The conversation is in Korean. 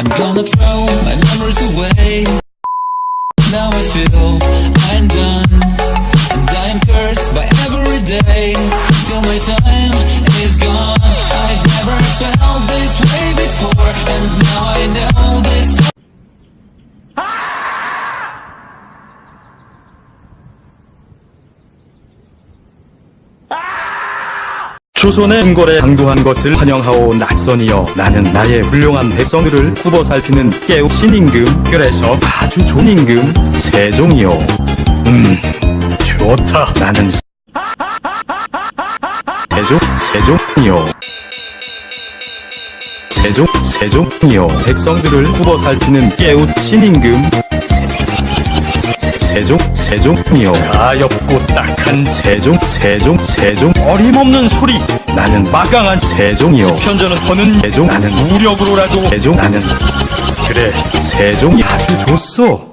I'm gonna throw my memories away. Now I feel I'm done, and I am cursed by every day 조선의 궁궐에 항도한 것을 환영하오 낯선이여. 나는 나의 훌륭한 백성들을 굽어 살피는 깨우친 임금 그래서 아주 좋은 임금 세종이요 음 좋다. 나는 세- 세종 세종이요 세종 세종이요 백성들을 굽어 살피는 깨우친 임금 세- 세종 세종이요. 가엾고 딱한 세종 세종 세종. 어림없는 소리. 나는 막강한 세종이요. 편전은 터는 세종 나는 무력으로라도. 세종 나는 그래. 세종이 아주 좋소